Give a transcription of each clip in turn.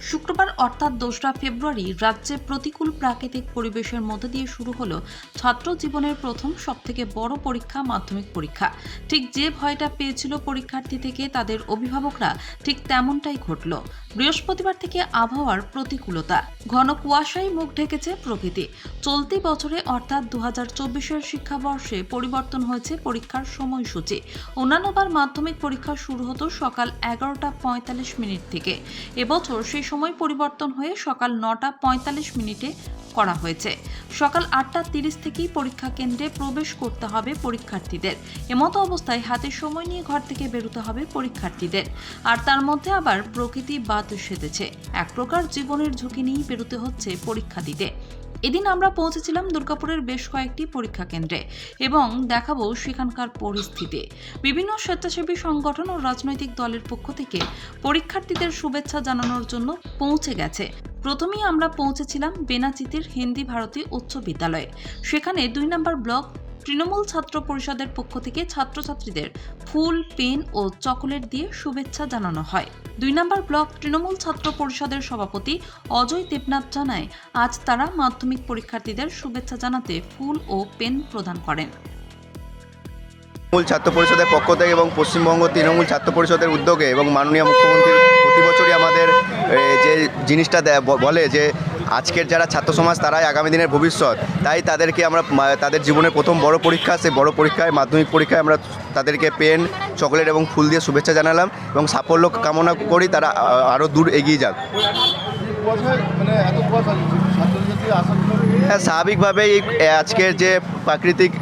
শুক্রবার অর্থাৎ দোসরা ফেব্রুয়ারি রাজ্যে প্রতিকূল প্রাকৃতিক পরিবেশের মধ্যে দিয়ে শুরু হলো ছাত্র জীবনের প্রথম সবথেকে বড় পরীক্ষা, মাধ্যমিক পরীক্ষা। ঠিক যে ভয়টা পেয়েছিল পরীক্ষার্থী থেকে তাদের অভিভাবকরা ঠিক তেমনটাই ঘটল। বৃহস্পতিবার থেকে আবহাওয়ার প্রতিকূলতা। ঘন কুয়াশায় মুখ ঢেকেছে প্রকৃতি। চলতি বছরে অর্থাৎ দু হাজার চব্বিশের শিক্ষাবর্ষে পরিবর্তন হয়েছে পরীক্ষার সময়সূচি। অন্যান্যবার মাধ্যমিক পরীক্ষা শুরু হতো সকাল এগারোটা পঁয়তাল্লিশ মিনিট থেকে। এবছর সেই সময় পরিবর্তন হয়ে সকাল নটা পঁয়তাল্লিশ মিনিটে করা হয়েছে। সকাল আটটা তিরিশ থেকেই পরীক্ষা কেন্দ্রে প্রবেশ করতে হবে পরীক্ষার্থীদের। এমত অবস্থায় হাতে সময় নিয়ে ঘর থেকে বেরোতে হবে পরীক্ষার্থীদের। আর তার মধ্যে আবার প্রকৃতি বাদ সেধেছে। এক প্রকার জীবনের ঝুঁকি নিয়েই বেরোতে হচ্ছে পরীক্ষা দিতে। এদিন আমরা পৌঁছেছিলাম দুর্গাপুরের বেশ কয়েকটি পরীক্ষা কেন্দ্রে এবং দেখাবো সেখানকার পরিস্থিতি। বিভিন্ন স্বেচ্ছাসেবী সংগঠন ও রাজনৈতিক দলের পক্ষ থেকে পরীক্ষার্থীদের শুভেচ্ছা জানানোর জন্য পৌঁছে গেছে। প্রথমেই আমরা পৌঁছেছিলাম বেনাচিতির হিন্দি ভারতী উচ্চ বিদ্যালয়ে। সেখানে দুই নম্বর ব্লক তৃণমূল ছাত্র পরিষদের পক্ষ থেকে ছাত্রছাত্রীদের ফুল, পেন ও চকোলেট দিয়ে শুভেচ্ছা জানানো হয়। দুই নম্বর ব্লক তৃণমূল ছাত্র পরিষদের সভাপতি অজয় দেবনাথ জানায়, আজ তারা মাধ্যমিক পরীক্ষার্থীদের শুভেচ্ছা জানাতে ফুল ও পেন প্রদান করেন। তৃণমূল ছাত্র পরিষদের পক্ষ থেকে এবং পশ্চিমবঙ্গ তৃণমূল ছাত্র পরিষদের উদ্যোগে এবং মাননীয় মুখ্যমন্ত্রীর প্রতি বছরই আমাদের যে জিনিসটা বলে যে আজকের যারা ছাত্র সমাজ তারাই আগামী দিনের ভবিষ্যৎ। তাই তাদেরকে আমরা তাদের জীবনের প্রথম বড় পরীক্ষা, সেই বড় পরীক্ষায়, মাধ্যমিক পরীক্ষায় আমরা তাদেরকে পেন, চকলেট এবং ফুল দিয়ে শুভেচ্ছা জানালাম এবং সাফল্য কামনা করি তারা আরও দূর এগিয়ে যাক। হ্যাঁ স্বাভাবিকভাবেই আজকের যে প্রাকৃতিক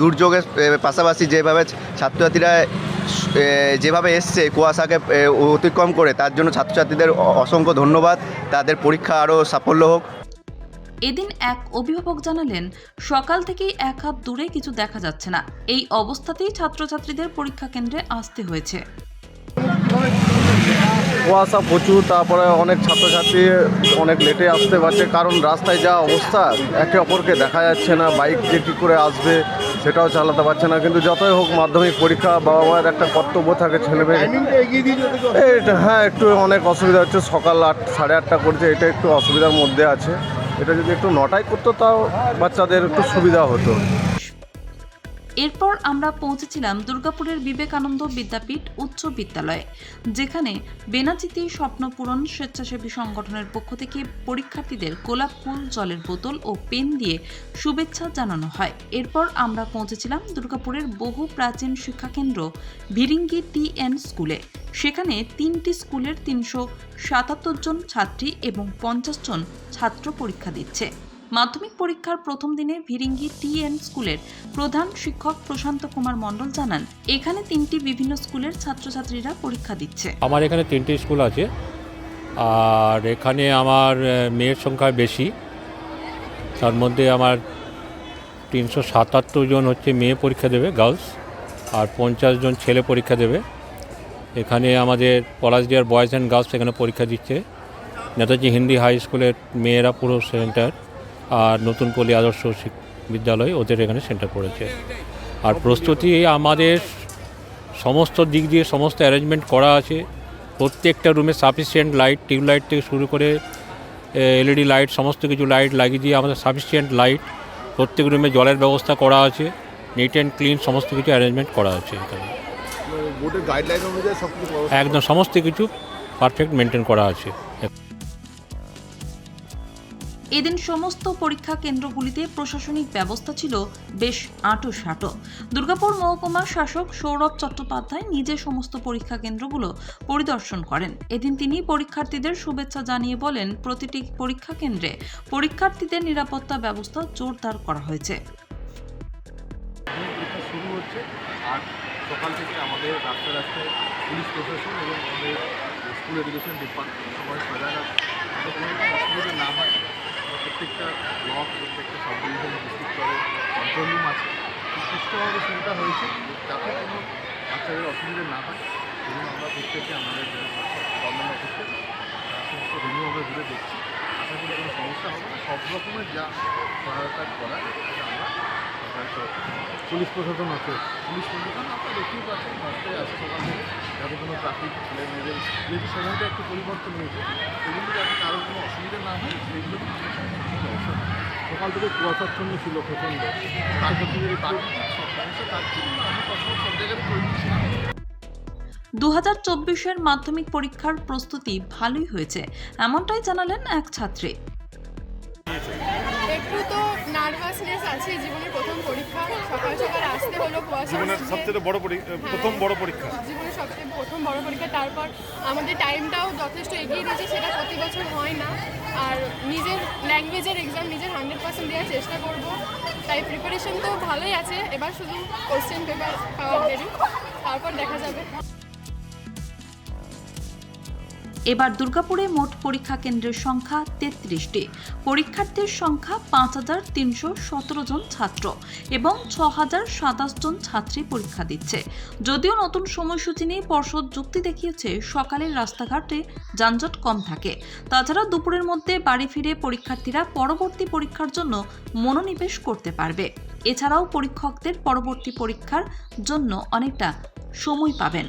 দুর্যোগের পাশাপাশি যেভাবে ছাত্রছাত্রীরা যেভাবে এসছে কুয়াশাকে অতিক্রম করে তার জন্য ছাত্রছাত্রীদের অসংখ্য ধন্যবাদ। তাদের পরীক্ষা আরও সাফল্য হোক। এদিন এক অভিভাবক জানালেন সকাল থেকেই এক হাত দূরে কিছু দেখা যাচ্ছে না। এই অবস্থাতেই ছাত্রছাত্রীদের পরীক্ষা কেন্দ্রে আসতে হয়েছে। কুয়াশা প্রচুর তারপরে অনেক ছাত্রছাত্রী অনেক লেটে আসতে পারছে। কারণ রাস্তায় যা অবস্থা একে অপরকে দেখা যাচ্ছে না। বাইক যে কী করে আসবে? সেটাও চালাতে পারছে না কিন্তু যতই হোক মাধ্যমিক পরীক্ষা বাবা মায়ের একটা কর্তব্য থাকে ছেলে মেয়ে এটা হ্যাঁ একটু অনেক অসুবিধা হচ্ছে সকাল আট সাড়ে আটটা করছে এটা একটু অসুবিধার মধ্যে আছে। এটা যদি একটু নটায় করতো তাও বাচ্চাদের একটু সুবিধা হতো। এরপর আমরা পৌঁছেছিলাম দুর্গাপুরের বিবেকানন্দ বিদ্যাপীঠ উচ্চ বিদ্যালয়ে, যেখানে বেনাচিতি স্বপ্নপূরণ স্বেচ্ছাসেবী সংগঠনের পক্ষ থেকে পরীক্ষার্থীদের গোলাপ ফুল, জলের বোতল ও পেন দিয়ে শুভেচ্ছা জানানো হয়। এরপর আমরা পৌঁছেছিলাম দুর্গাপুরের বহু প্রাচীন শিক্ষাকেন্দ্র ভিরিঙ্গি টি এন স্কুলে। সেখানে তিনটি স্কুলের তিনশো সাতাত্তর জন ছাত্রী এবং পঞ্চাশ জন ছাত্র পরীক্ষা দিচ্ছে। মাধ্যমিক পরীক্ষার প্রথম দিনে ভিরিঙ্গি টি এন স্কুলের প্রধান শিক্ষক প্রশান্ত কুমার মণ্ডল জানান, এখানে তিনটি বিভিন্ন স্কুলের ছাত্রছাত্রীরা পরীক্ষা দিচ্ছে। আমার এখানে তিনটি স্কুল আছে, আর এখানে আমার মেয়ের সংখ্যা বেশি। তার মধ্যে আমার তিনশো সাতাত্তর জন হচ্ছে মেয়ে পরীক্ষা দেবে, গার্লস, আর পঞ্চাশ জন ছেলে পরীক্ষা দেবে। এখানে আমাদের পলাশডিয়ার বয়েজ অ্যান্ড গার্লস এখানে পরীক্ষা দিচ্ছে। নেতাজি হিন্দি হাই স্কুলের মেয়েরা পুরো সেন্টার। আর নতুন পল্লী আদর্শ বিদ্যালয় ওদের এখানে সেন্টার পড়েছে আর প্রস্তুতি আমাদের সমস্ত দিক দিয়ে সমস্ত অ্যারেঞ্জমেন্ট করা আছে। প্রত্যেকটা রুমে সাফিসিয়েন্ট লাইট টিউবলাইট থেকে শুরু করে এলইডি লাইট সমস্ত কিছু লাইট লাগিয়ে দিয়ে আমাদের সাফিসিয়েন্ট লাইট প্রত্যেক রুমে জলের ব্যবস্থা করা আছে। নিট অ্যান্ড ক্লিন সমস্ত কিছু অ্যারেঞ্জমেন্ট করা আছে এখানে। একদম সমস্ত কিছু পারফেক্ট মেনটেন করা আছে। এদিন সমস্ত পরীক্ষা কেন্দ্রগুলিতে প্রশাসনিক ব্যবস্থা ছিল বেশ আঁটো দুর্গাপুর মহকুমা শাসক সৌরভ চট্টোপাধ্যায় নিজে সমস্ত পরীক্ষা কেন্দ্রগুলো পরিদর্শন করেন। এদিন তিনি পরীক্ষার্থীদের শুভেচ্ছা জানিয়ে বলেন, প্রতিটি পরীক্ষা কেন্দ্রে পরীক্ষার্থীদের নিরাপত্তা ব্যবস্থা জোরদার করা হয়েছে। সকাল থেকে আমাদের রাস্তায় রাস্তায় পুলিশ প্রশাসন এবং আমাদের স্কুল এডুকেশন ডিপার্টমেন্ট সবাই সজাগ আছে। অসুবিধা না হয়। প্রত্যেকটা ব্লক প্রত্যেকটা সাব ডিভিশন ডিস্ট্রিক্ট করে কন্ট্রোল রুম আছে। সুষ্ঠুভাবে সেটা হয়েছে যাতে কোনো বাচ্চাদের অসুবিধা না হয়। এবং আমরা প্রত্যেকে আমাদের গভর্নমেন্ট অফিসে সমস্ত রিনিউ আমরা ঘুরে দেখছি। আশা করি কোনো সমস্যা হবে না। সব রকমের যা সহায়তা করার সেটা আমরা পুলিশ প্রশাসন আছে? পুলিশ প্রশাসন আপনারা দেখতেই পাচ্ছেন রাস্তায় আছে সকাল থেকে। যাতে কোনো ট্রাফিক ছেলে মেয়েদের যেহেতু সময়টা একটু পরিবর্তন হয়েছে সেগুলো যাতে কারোর কোনো অসুবিধা না হয় সেইগুলো সকাল থেকে কুয়াশাচ্ছন্ন ছিল প্রচণ্ড। ছিলাম দু হাজার চব্বিশের মাধ্যমিক পরীক্ষার প্রস্তুতি ভালোই হয়েছে এমনটাই জানালেন এক ছাত্রী। একটু তো নার্ভাসনেস আছে জীবনের প্রথম পরীক্ষা সকাল সকাল আসতে হলো কুয়াশা জীবনের সবচেয়ে বড় পরী- প্রথম বড় পরীক্ষা। জীবনের সবচেয়ে প্রথম বড় পরীক্ষা তারপর আমাদের টাইমটাও যথেষ্ট এগিয়ে দিয়েছে সেটা প্রতি বছর হয় না। আর নিজের ল্যাঙ্গুয়েজের এক্সাম নিজের হান্ড্রেড পার্সেন্ট দেওয়ার চেষ্টা করব। তাই প্রিপারেশন তো ভালোই আছে। এবার শুধু কোশ্চেন পেপার পাওয়ার দেরি তারপর দেখা যাবে। এবার দুর্গাপুরে মোট পরীক্ষা কেন্দ্রের সংখ্যা তেত্রিশটি। পরীক্ষার্থীর সংখ্যা পাঁচ হাজার তিনশো সতেরো জন ছাত্র এবং ছ হাজার সাতাশ জন ছাত্রী পরীক্ষা দিচ্ছে। যদিও নতুন সময়সূচি নিয়ে পর্ষদ যুক্তি দেখিয়েছে, সকালের রাস্তাঘাটে যানজট কম থাকে। তাছাড়া দুপুরের মধ্যে বাড়ি ফিরে পরীক্ষার্থীরা পরবর্তী পরীক্ষার জন্য মনোনিবেশ করতে পারবে। এছাড়াও পরীক্ষকদের পরবর্তী পরীক্ষার জন্য অনেকটা সময় পাবেন।